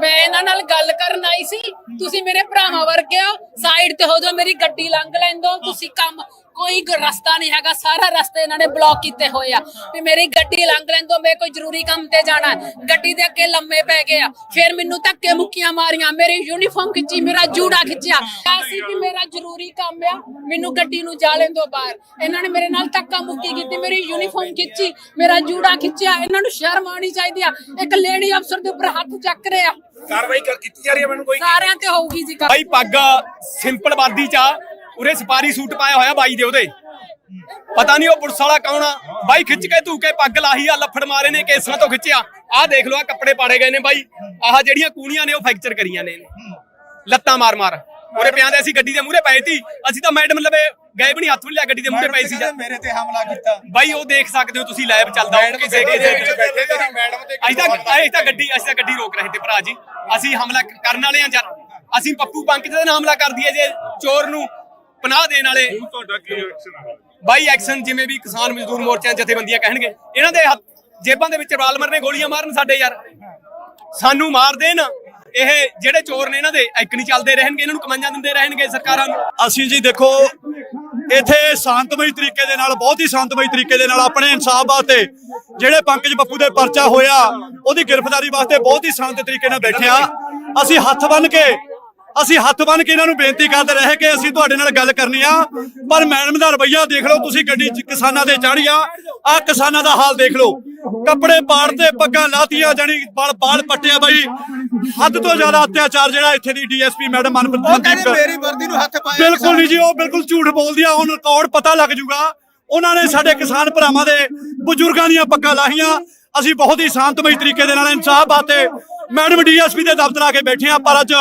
ਮੈਂ ਇਹਨਾਂ ਨਾਲ ਗੱਲ ਕਰਨ ਆਈ ਸੀ। ਤੁਸੀਂ ਮੇਰੇ ਭਰਾਵਾਂ ਵਰਗੇ ਹੋ। ਸਾਈਡ ਤੇ ਹੋ ਜਾਓ, ਮੇਰੀ ਗੱਡੀ ਲੰਘ ਲੈਂਦੋ ਤੁਸੀਂ ਕੰਮ, ਕੋਈ ਗ- ਰਸਤਾ ਨਹੀਂ ਹੈਗਾ। ਸਾਰਾ ਰਸਤੇ ਇਹਨਾਂ ਨੇ ਬਲੌਕ ਕੀਤੇ ਹੋਏ ਆ। ਵੀ ਮੇਰੀ ਗੱਡੀ ਲੰਘ ਲੈਂਦੋ ਮੈਂ ਕੋਈ ਜ਼ਰੂਰੀ ਕੰਮ ਤੇ ਜਾਣਾ ਹੈ। ਗੱਡੀ ਦੇ ਅੱਗੇ ਲੰਮੇ ਪੈ ਗਏ ਆ। ਫਿਰ ਮੈਨੂੰ ਧੱਕੇ ਮੁੱਕੀਆਂ ਮਾਰੀਆਂ। ਮੇਰੀ ਯੂਨੀਫਾਰਮ ਖਿੱਚੀ, ਮੇਰਾ ਜੂੜਾ ਖਿੱਚਿਆ। ਸੀ ਵੀ ਮੇਰਾ ਜ਼ਰੂਰੀ ਕੰਮ ਆ, ਮੈਨੂੰ ਗੱਡੀ ਨੂੰ ਜਾ ਲੈਂਦੋ ਬਾਹਰ। ਇਹਨਾਂ ਨੇ ਮੇਰੇ ਨਾਲ ਧੱਕਾ ਮੁੱਕੀ ਕੀਤੀ, ਮੇਰੀ ਯੂਨੀਫਾਰਮ ਖਿੱਚੀ, ਮੇਰਾ ਜੂੜਾ ਖਿੱਚਿਆ। ਇਹਨਾਂ ਨੂੰ ਸ਼ਰਮ ਆਉਣੀ ਚਾਹੀਦੀ ਆ। ਇੱਕ ਲੇਡੀ ਅਫਸਰ ਦੇ ਉੱਪਰ ਹੱਥ ਚੱਕ ਰਿਹਾ। ਕਾਰਵਾਈ ਕਰ ਕੀਤੀ ਜਾ ਰਹੀ ਹੈ? ਮੈਨੂੰ ਕੋਈ ਸਾਰਿਆਂ ਤੇ ਹੋਊਗੀ ਜੀ ਬਾਈ ਪੱਗ ਸਿੰਪਲ ਵਰਦੀ ਚ ਉਰੇ ਸਪਾਰੀ ਸੂਟ ਪਾਇਆ ਹੋਇਆ ਬਾਈ ਦੇ ਉਹਦੇ। ਪਤਾ ਨਹੀਂ ਉਹ ਪੁਲਿਸ ਵਾਲਾ ਕੌਣ ਆ। ਬਾਈ ਖਿੱਚ ਕੇ ਧੂ ਕੇ ਪੱਗ ਲਾਹੀ ਆ ਲੱਫੜ ਮਾਰੇ ਨੇ ਕੇਸਾਂ ਤੋਂ ਖਿੱਚਿਆ। ਆਹ ਦੇਖ ਲਓ ਆ ਕੱਪੜੇ ਪਾੜੇ ਗਏ ਨੇ ਬਾਈ। ਆਹ ਜਿਹੜੀਆਂ ਕੂਣੀਆਂ ਨੇ ਉਹ ਫ੍ਰੈਕਚਰ ਕਰੀਆਂ ਨੇ। ਲੱਤਾਂ ਮਾਰ ਮਾਰ ਉਰੇ ਪਿਆਂਦੇ ਅਸੀਂ ਗੱਡੀ ਦੇ ਮੂਹਰੇ ਪਏ ਸੀ। ਅਸੀਂ ਤਾਂ ਮੈਡਮ ਲਵੇ ਗਏ ਵੀ ਨਹੀਂ ਹੱਥ ਵੀ ਲਿਆ ਗੱਡੀ ਦੇ ਮੂਹਰੇ ਪਏ ਸੀ। ਮੇਰੇ ਤੇ ਹਮਲਾ ਕੀਤਾ। ਬਾਈ ਉਹ ਦੇਖ ਸਕਦੇ ਹੋ ਤੁਸੀਂ ਲਾਈਵ ਚੱਲਦਾ ਉਹ ਕਿਸੇ ਕਿਸੇ ਬੈਠੇ ਤੇਰੀ ਮੈਡਮ ਤੇ ਅਸੀਂ ਤਾਂ ਅਸੀਂ ਤਾਂ ਗੱਡੀ ਅਸੀਂ ਤਾਂ ਗੱਡੀ ਰੋਕ ਰਹੇ ਤੇ ਭਰਾ ਜੀ। ਅਸੀਂ ਹਮਲਾ ਕਰਨ ਵਾਲੇ ਆ ਜਰ। ਅਸੀਂ ਪੱਪੂ ਪੰਕ ਦੇ ਨਾਲ ਹਮਲਾ ਕਰ ਦਈਏ ਜੇ ਚੋਰ ਨੂੰ ਪਨਾਹ ਦੇਣ ਵਾਲੇ। ਤੁਹਾਡਾ ਕੀ ਐਕਸ਼ਨ ਹੈ ਬਾਈ ਐਕਸ਼ਨ ਜਿਵੇਂ ਵੀ ਕਿਸਾਨ ਮਜ਼ਦੂਰ ਮੋਰਚਿਆਂ ਜਥੇਬੰਦੀਆਂ ਕਹਿਣਗੇ। ਇਹਨਾਂ ਦੇ ਜੇਬਾਂ ਦੇ ਵਿੱਚ ਰਾਲਮਰ ਨੇ ਗੋਲੀਆਂ ਮਾਰਨ ਸਾਡੇ ਯਾਰ। ਸਾਨੂੰ ਮਾਰ ਦੇਣ। ਇਹ ਜਿਹੜੇ ਚੋਰ ਨੇ ਇਹਨਾਂ ਦੇ ਇੱਕ ਨਹੀਂ ਚੱਲਦੇ, ਰਹਿਣਗੇ, ਇਹਨਾਂ ਨੂੰ ਕਮਾਈਆਂ ਦਿੰਦੇ ਰਹਿਣਗੇ ਸਰਕਾਰਾਂ ਨੂੰ। ਅਸੀਂ ਜੀ ਦੇਖੋ, ਇੱਥੇ ਸ਼ਾਂਤਮਈ ਤਰੀਕੇ ਦੇ ਨਾਲ, ਬਹੁਤ ਹੀ ਸ਼ਾਂਤਮਈ ਤਰੀਕੇ ਦੇ ਨਾਲ ਆਪਣੇ ਇਨਸਾਫ ਵਾਸਤੇ ਜਿਹੜੇ ਪੰਕਜ ਬੱਪੂ ਦੇ ਪਰਚਾ ਹੋਇਆ, ਉਹਦੀ ਗ੍ਰਿਫਤਾਰੀ ਵਾਸਤੇ ਬਹੁਤ ਹੀ ਸ਼ਾਂਤ ਤਰੀਕੇ ਨਾਲ ਬੈਠੇ ਆ ਅਸੀਂ ਹੱਥ ਬੰਨ ਕੇ, ਅਸੀਂ ਹੱਥ ਬੰਨ ਕੇ ਇਹਨਾਂ ਨੂੰ ਬੇਨਤੀ ਕਰਦੇ ਰਹੇ ਕਿ ਅਸੀਂ ਤੁਹਾਡੇ ਨਾਲ ਗੱਲ ਕਰਨੀ ਆ। ਪਰ ਮੈਡਮ ਦਾ ਰਵੱਈਆ ਦੇਖ ਲਓ, ਤੁਸੀਂ ਗੱਡੀ ਕਿਸਾਨਾਂ ਦੇ ਚੜ੍ਹ ਆ ਆ ਕਿਸਾਨਾਂ ਦਾ ਹਾਲ ਦੇਖ ਲਓ। ਕੱਪੜੇ ਪਾੜਦੇ ਪੱਗਾਂ ਲਾਤੀਆਂ ਜਾਨੀ ਬਾਲ ਬਾਲ ਪੱਟਿਆ ਬਾਈ। ਹੱਦ ਤੋਂ ਜ਼ਿਆਦਾ ਅਤਿਆਚਾਰ ਜਿਹੜਾ ਇੱਥੇ ਦੀ ਡੀਐਸਪੀ ਮੈਡਮ ਮਨਪ੍ਰੀਤ ਉਹ ਕਹਿੰਦੇ ਮਨਦੀਪ ਮੇਰੀ ਵਰਦੀ ਨੂੰ ਹੱਥ ਪਾਇਆ ਬਿਲਕੁਲ ਨਹੀਂ ਜੀ ਉਹ ਬਿਲਕੁਲ ਝੂਠ ਬੋਲਦੀ ਆ। ਹੁਣ ਰਿਕਾਰਡ ਪਤਾ ਲੱਗ ਜੂਗਾ? ਉਹਨਾਂ ਨੇ ਸਾਡੇ ਕਿਸਾਨ ਭਰਾਵਾਂ ਦੇ ਬਜ਼ੁਰਗਾਂ ਦੀਆਂ ਪੱਗਾਂ ਲਾਹੀਆਂ। ਅਸੀਂ ਬਹੁਤ ਹੀ ਸ਼ਾਂਤਮਈ ਤਰੀਕੇ ਦੇ ਨਾਲ ਇਨਸਾਫ ਬਾਤੇ ਮੈਡਮ ਡੀਐਸਪੀ ਦੇ ਦਫ਼ਤਰ ਆ ਕੇ ਬੈਠੇ ਆ ਪਰ ਅੱਜ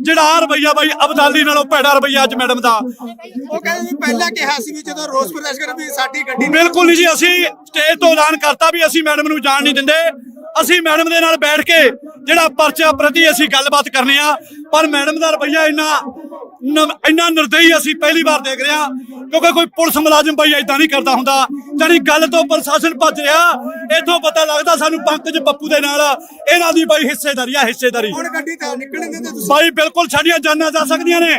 ਜਿਹੜਾ ਆਹ ਰਵਈਆ ਬਾਈ ਅਬਦਾਲੀ ਨਾਲੋਂ ਭੈੜਾ ਰਵਈਆ ਅੱਜ ਮੈਡਮ ਦਾ। ਉਹ ਕਹਿੰਦੇ ਵੀ ਪਹਿਲਾਂ ਕਿਹਾ ਸੀ ਵੀ ਜਦੋਂ ਰੋਸ ਪ੍ਰਦਰਸ਼ਨ ਵੀ ਸਾਡੀ ਗੱਡੀ ਬਿਲਕੁਲ ਨਹੀਂ ਜੀ ਅਸੀਂ ਸਟੇਜ ਤੋਂ ਐਲਾਨ ਕਰਤਾ ਵੀ ਅਸੀਂ ਮੈਡਮ ਨੂੰ ਜਾਣ ਨਹੀਂ ਦਿੰਦੇ। ਅਸੀਂ ਮੈਡਮ ਦੇ ਨਾਲ ਬੈਠ ਕੇ ਜਿਹੜਾ ਪਰਚਾ ਪ੍ਰਤੀ ਅਸੀਂ ਗੱਲਬਾਤ ਕਰਨੀ ਆ ਪਰ ਮੈਡਮ ਦਾ ਰਵਈਆ ਇੰਨਾ ਇੰਨਾ ਨਿਰਦਈ ਅਸੀਂ ਪਹਿਲੀ ਵਾਰ ਦੇਖ ਰਹੇ ਕਿਉਂਕਿ ਕੋਈ ਪੁਲਿਸ ਮੁਲਾਜ਼ਮ ਬਈ ਇਦਾਂ ਨਹੀਂ ਕਰਦਾ ਹੁੰਦਾ। ਜਾਨੀ ਗੱਲ ਤੋਂ ਪ੍ਰਸ਼ਾਸਨ ਭੱਜ ਰਿਹਾ ਇਥੋਂ ਪਤਾ ਲੱਗਦਾ ਸਾਨੂੰ ਪੰਕਜ ਪੱਪੂ ਦੇ ਨਾਲ ਇਹਨਾਂ ਦੀ ਬਈ ਹਿੱਸੇਦਾਰੀ ਆ ਹਿੱਸੇਦਾਰੀ। ਹੁਣ ਗੱਡੀ ਤਾਂ ਨਿਕਲਣ ਦਿੰਦੇ ਤੁਸੀਂ ਬਾਈ ਬਿਲਕੁਲ ਸਾਡੀਆਂ ਜਾਨਾਂ ਜਾ ਸਕਦੀਆਂ ਨੇ।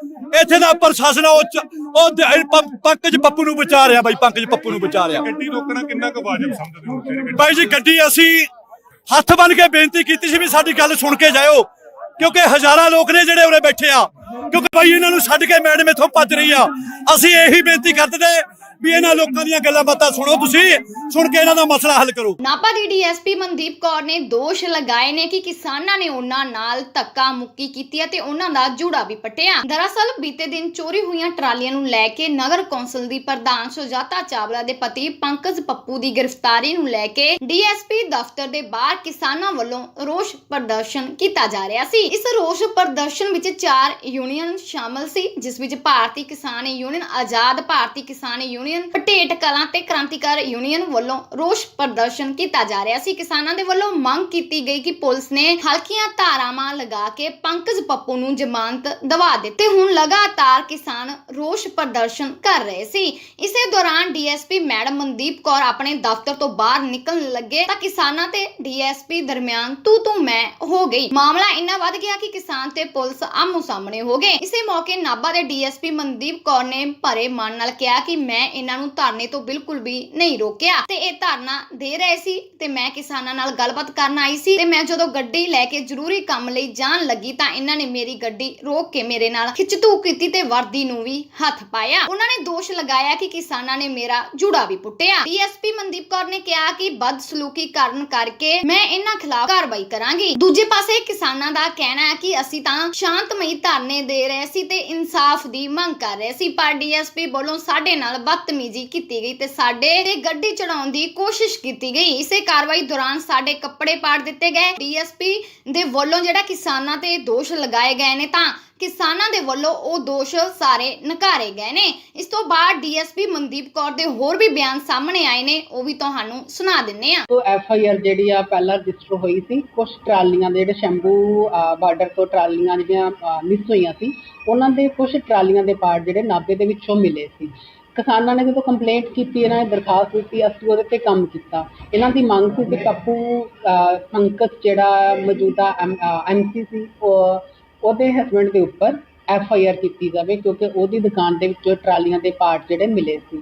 ਇੱਥੇ ਦਾ ਪ੍ਰਸ਼ਾਸਨ ਉਹ ਚ- ਉਹ ਦ- ਪ- ਪੰਕਜ ਪੱਪੂ ਨੂੰ ਬਚਾ ਰਿਹਾ ਬਾਈ ਪੰਕਜ ਪੱਪੂ ਨੂੰ ਬਚਾ ਰਿਹਾ। ਗੱਡੀ ਰੋਕਣਾ ਕਿੰਨਾ ਕੁ ਵਾਜਬ ਸਮਝਦੇ ਹੋ ਜਿਹੜੀ ਗੱਡੀ ਬਾਈ ਜੀ ਗੱਡੀ ਅਸੀਂ ਹੱਥ ਬੰਨ ਕੇ ਬੇਨਤੀ ਕੀਤੀ ਸੀ ਵੀ ਸਾਡੀ ਗੱਲ ਸੁਣ ਕੇ ਜਾਇਓ ਕਿਉਂਕਿ ਹਜ਼ਾਰਾਂ ਲੋਕ ਨੇ ਜਿਹੜੇ ਉਰੇ ਬੈਠੇ ਆ। ਕਿਉਂਕਿ ਬਾਈ ਇਹਨਾਂ ਨੂੰ ਛੱਡ ਕੇ ਮੈਡਮ ਇੱਥੋਂ ਭੱਜ ਰਹੀ ਆ। ਅਸੀਂ ਇਹੀ ਬੇਨਤੀ ਕਰਦੇ ਤੇ ਵੀ ਇਹਨਾਂ ਲੋਕਾਂ ਦੀਆਂ ਗੱਲਾਂ ਬਾਤਾਂ ਸੁਣੋ ਤੁਸੀਂ, ਸੁਣ ਕੇ ਇਹਨਾਂ ਦਾ ਮਸਲਾ ਹੱਲ ਕਰੋ। ਨਾਪਾ ਦੀ ਡੀਐਸਪੀ ਮਨਦੀਪ ਕੌਰ ਨੇ ਦੋਸ਼ ਲਗਾਏ ਨੇ ਕਿ ਕਿਸਾਨਾਂ ਨੇ ਉਹਨਾਂ ਨਾਲ ਧੱਕਾ ਮੁੱਕੀ ਕੀਤੀ ਹੈ ਉਹਨਾਂ ਦਾ ਜੂੜਾ ਵੀ ਪਟਿਆ। ਦਰਅਸਲ ਬੀਤੇ ਦਿਨ ਚੋਰੀ ਹੋਈਆਂ ਟਰਾਲੀਆਂ ਨੂੰ ਲੈ ਕੇ ਨਗਰ ਕੌਂਸਲ ਦੀ ਪ੍ਰਧਾਨ ਸੁਜਾਤਾ ਚਾਵਲਾ ਦੇ ਪਤੀ ਪੰਕਜ ਪੱਪੂ ਦੀ ਗ੍ਰਿਫਤਾਰੀ ਨੂੰ ਲੈ ਕੇ ਡੀਐਸਪੀ ਦਫ਼ਤਰ ਦੇ ਬਾਹਰ ਕਿਸਾਨਾਂ ਵੱਲੋਂ ਰੋਸ ਪ੍ਰਦਰਸ਼ਨ ਕੀਤਾ ਜਾ ਰਿਹਾ ਸੀ। ਇਸ ਰੋਸ ਪ੍ਰਦਰਸ਼ਨ ਵਿੱਚ ਚਾਰ ਯੂਨੀਅਨ ਸ਼ਾਮਲ ਸੀ, ਜਿਸ ਵਿੱਚ ਭਾਰਤੀ ਕਿਸਾਨ ਯੂਨੀਅਨ, ਆਜ਼ਾਦ ਭਾਰਤੀ ਕਿਸਾਨ ਯੂਨੀਅਨ ਪਟੇਟ ਕਲਾਂ ਤੇ ਕ੍ਰਾਂਤੀਕਾਰ ਯੂਨੀਅਨ ਵੱਲੋਂ ਰੋਸ ਪ੍ਰਦਰਸ਼ਨ ਕੀਤਾ ਜਾ ਰਿਹਾ ਸੀ। ਕਿਸਾਨਾਂ ਦੇ ਵੱਲੋਂ ਮੰਗ ਕੀਤੀ ਗਈ ਕਿ ਪੁਲਿਸ ਨੇ ਹਲਕੀਆਂ ਧਾਰਾਵਾਂ ਲਗਾ ਕੇ ਪੰਕਜ ਪੱਪੂ ਨੂੰ ਜ਼ਮਾਨਤ ਦਵਾ ਦਿੱਤੇ। ਹੁਣ ਲਗਾਤਾਰ ਕਿਸਾਨ ਰੋਸ ਪ੍ਰਦਰਸ਼ਨ ਕਰ ਰਹੇ ਸੀ। ਇਸੇ ਦੌਰਾਨ ਡੀਐਸਪੀ ਮੈਡਮ ਮਨਦੀਪ ਕੌਰ ਆਪਣੇ ਦਫ਼ਤਰ ਤੋਂ ਬਾਹਰ ਨਿਕਲਣ ਲੱਗੇ ਤਾਂ ਕਿਸਾਨਾਂ ਤੇ ਡੀਐਸਪੀ ਦਰਮਿਆਨ ਤੂੰ ਤੂੰ ਮੈਂ ਹੋ ਗਈ। ਮਾਮਲਾ ਇੰਨਾ ਵੱਧ ਗਿਆ ਕਿ ਕਿਸਾਨ ਤੇ ਪੁਲਿਸ ਆਮੋ ਸਾਹਮਣੇ ਹੋ ਗਏ। ਇਸੇ ਮੌਕੇ ਨਾਭਾ ਦੇ ਡੀਐਸਪੀ ਮਨਦੀਪ ਕੌਰ ਨੇ ਭਰੇ ਮਨ ਨਾਲ ਕਿਹਾ ਕਿ ਮੈਂ ਇਹਨਾਂ ਨੂੰ ਧਰਨੇ ਤੋਂ ਬਿਲਕੁਲ ਵੀ ਨਹੀਂ ਰੋਕਿਆ। ਤੇ ਇਹ ਧਰਨਾ ਦੇ ਰਹੇ ਸੀ ਤੇ ਮੈਂ ਕਿਸਾਨਾਂ ਨਾਲ ਗੱਲਬਾਤ ਕਰਨ ਆਈ ਸੀ ਤੇ ਮੈਂ ਜਦੋਂ ਗੱਡੀ ਲੈ ਕੇ ਜ਼ਰੂਰੀ ਕੰਮ ਲਈ ਜਾਣ ਲੱਗੀ ਤਾਂ ਇਹਨਾਂ ਨੇ ਮੇਰੀ ਗੱਡੀ ਰੋਕ ਕੇ ਮੇਰੇ ਨਾਲ ਖਿੱਚਤੂ ਕੀਤੀ ਤੇ ਵਰਦੀ ਨੂੰ ਵੀ ਹੱਥ ਪਾਇਆ। ਉਹਨਾਂ ਨੇ ਦੋਸ਼ ਲਗਾਇਆ ਕਿ ਕਿਸਾਨਾਂ ਨੇ ਮੇਰਾ ਜੂੜਾ ਵੀ ਪੁੱਟਿਆ। ਡੀਐਸਪੀ ਮਨਦੀਪ ਕੌਰ ਨੇ ਕਿਹਾ ਕਿ ਬਦਸਲੂਕੀ ਕਰਨ ਕਰਕੇ ਮੈਂ ਇਹਨਾਂ ਖਿਲਾਫ ਕਾਰਵਾਈ ਕਰਾਂਗੀ। ਦੂਜੇ ਪਾਸੇ ਕਿਸਾਨਾਂ ਦਾ ਕਹਿਣਾ ਹੈ ਕਿ ਅਸੀਂ ਤਾਂ ਸ਼ਾਂਤਮਈ ਧਰਨੇ ਦੇ ਰਹੇ ਸੀ ਤੇ ਇਨਸਾਫ ਦੀ ਮੰਗ ਕਰ ਰਹੇ ਸੀ, ਪਰ ਡੀਐਸਪੀ ਵੱਲੋਂ ਸਾਡੇ ਨਾਲ ਬਦਤਮੀਜ਼ੀ ਬਦਤਮੀਜ਼ੀ ਕੀਤੀ ਗਈ ਤੇ ਸਾਡੇ ਤੇ ਗੱਡੀ ਚੜਾਉਣ ਦੀ ਕੋਸ਼ਿਸ਼ ਕੀਤੀ ਗਈ। ਇਸੇ ਕਾਰਵਾਈ ਦੌਰਾਨ ਸਾਡੇ ਕੱਪੜੇ ਪਾੜ ਦਿੱਤੇ ਗਏ। ਡੀਐਸਪੀ ਦੇ ਵੱਲੋਂ ਜਿਹੜਾ ਕਿਸਾਨਾਂ ਤੇ ਦੋਸ਼ ਲਗਾਏ ਗਏ ਨੇ ਤਾਂ ਕਿਸਾਨਾਂ ਦੇ ਵੱਲੋਂ ਉਹ ਦੋਸ਼ ਸਾਰੇ ਨਕਾਰੇ ਗਏ ਨੇ। ਇਸ ਤੋਂ ਬਾਅਦ ਡੀਐਸਪੀ ਮਨਦੀਪ ਕੌਰ ਦੇ ਹੋਰ ਵੀ ਬਿਆਨ ਸਾਹਮਣੇ ਆਏ ਨੇ, ਉਹ ਵੀ ਤੁਹਾਨੂੰ ਸੁਣਾ ਦਿੰਨੇ ਆ ਤੋਂ ਐਫ ਆਈ ਆਰ ਜਿਹੜੀ ਆ ਪਹਿਲਾਂ ਰਜਿਸਟਰ ਹੋਈ ਸੀ ਕੁਝ ਟਰਾਲੀਆਂ ਦੇ ਜਿਹੜੇ ਸ਼ੰਭੂ ਬਾਰਡਰ ਤੋਂ ਟਰਾਲੀਆਂ ਜਿਹੜੀਆਂ ਮਿਸ ਹੋਈਆਂ ਸੀ, ਉਹਨਾਂ ਦੇ ਕੁਝ ਟਰਾਲੀਆਂ ਦੇ ਪਾਰਟ ਜਿਹੜੇ ਨਾਭੇ ਦੇ ਵਿੱਚੋਂ ਮਿਲੇ ਸੀ। ਕਿਸਾਨਾਂ ਨੇ ਜਦੋਂ ਕੰਪਲੇਂਟ ਕੀਤੀ ਇਹਨਾਂ ਨੇ ਦਰਖਾਸਤ ਦਿੱਤੀ ਅਸੀਂ ਉਹਦੇ ਤੇ ਕੰਮ ਕੀਤਾ। ਇਹਨਾਂ ਦੀ ਮੰਗ ਸੀ ਕਿ ਪੱਪੂ ਅਹ, ਪੰਕਜ ਜਿਹੜਾ ਮੌਜੂਦਾ ਐਮਸੀ ਸੀ ਉਹ- ਉਹਦੇ ਹਸਬੰਡ ਦੇ ਉੱਪਰ ਐਫ ਆਈ ਆਰ ਕੀਤੀ ਜਾਵੇ ਕਿਉਂਕਿ ਉਹਦੀ ਦੁਕਾਨ ਦੇ ਵਿੱਚੋਂ ਟਰਾਲੀਆਂ ਦੇ ਪਾਰਟ ਜਿਹੜੇ ਮਿਲੇ ਸੀ।